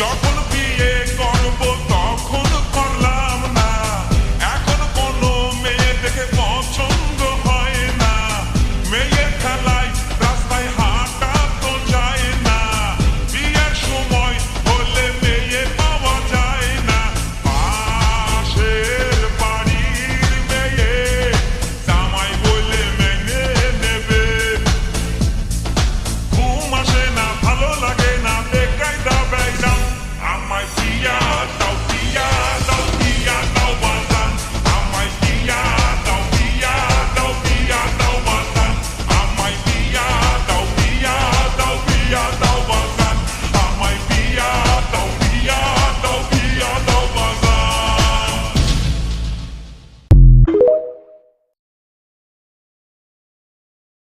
যখন বিয়ে কর।